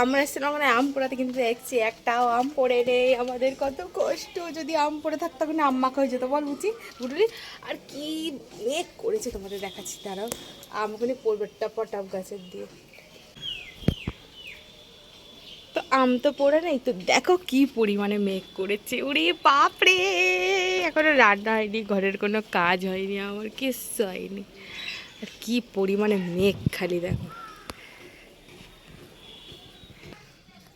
আমরা এসেছিলাম ওখানে আম পোড়াতে, কিন্তু দেখছি একটাও আম পড়ে নেই। আমাদের কত কষ্ট, যদি আম পড়ে থাকতো তখন আম্মাকে হয়ে যেত। বল বুঝি বুটুলি, আর কি মেঘ করেছে তোমাদের দেখাচ্ছি তারাও আমগুলি পড়বে টপা টপ গাছের দিয়ে। তো আম তো পড়ে নেই, তো দেখো কি পরিমাণে মেঘ করেছে। ওরে বাপরে! এখনও রান্না হয়নি, ঘরের কোনো কাজ হয়নি, আমার কিচ্ছু হয়নি। আর কি পরিমাণে মেঘ খালি দেখো।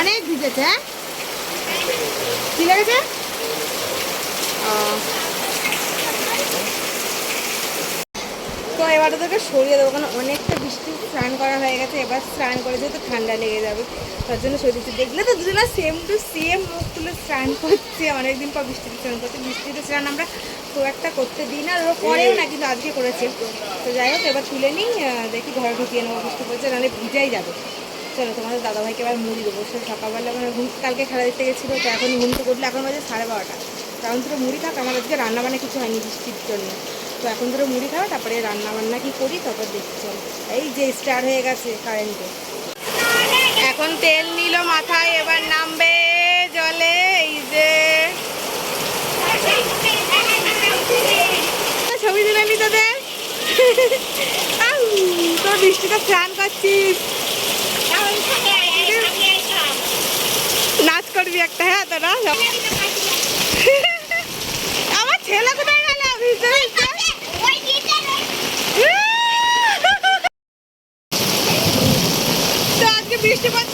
অনেক ভিজেছে হ্যাঁ? কি লেগেছে? তো এবারে তোকে সরিয়ে দেবো, কারণ অনেকটা বৃষ্টি স্নান করা হয়ে গেছে, এবার স্নান করে যেহেতু ঠান্ডা লেগে যাবে, তার জন্য সরিয়ে দিচ্ছি। দেখলে তো দুজনা সেম টু সেম মুখ তুলে স্নান করছে, অনেকদিন পর বৃষ্টিতে স্নান করছে। বৃষ্টিতে স্নান আমরা খুব একটা করতে দিই না আর ও করেও না, কিন্তু আজকে করেছে। তো যাই হোক, এবার তুলে নিই দেখি ঘরে ঢুকিয়ে নেব, বৃষ্টি পড়ছে, নাহলে ভিজাই যাবে। চলো, তোমাদের দাদাভাইকে এবার মুড়ি দেবো। সে সকালবেলা মানে ঘুম কালকে খেলা দেখতে গেছিল, তো এখন ঘুম তো করলে এখন বাজে সাড়ে বারোটা। কারণ ধরো মুড়ি খাক, আমার আজকে রান্না বান্না কিছু হয়নি বৃষ্টির জন্য। তো এখন ধরো মুড়ি খাবে তারপরে রান্না বান্না কি করি, তারপর দেখছি এই যে স্টার্ট হয়ে গেছে কারেন্টে এখন তেল নিল মাথায়, এবার নামবে জলে, এই যে। ছবি তুলে নি তোদের? তোর বৃষ্টিটা স্নান করছিস? করবি একটা হ্যাঁ তোরা আমার ছেলে কোথায় গেল? তো আজকে বৃষ্টি পড়ছে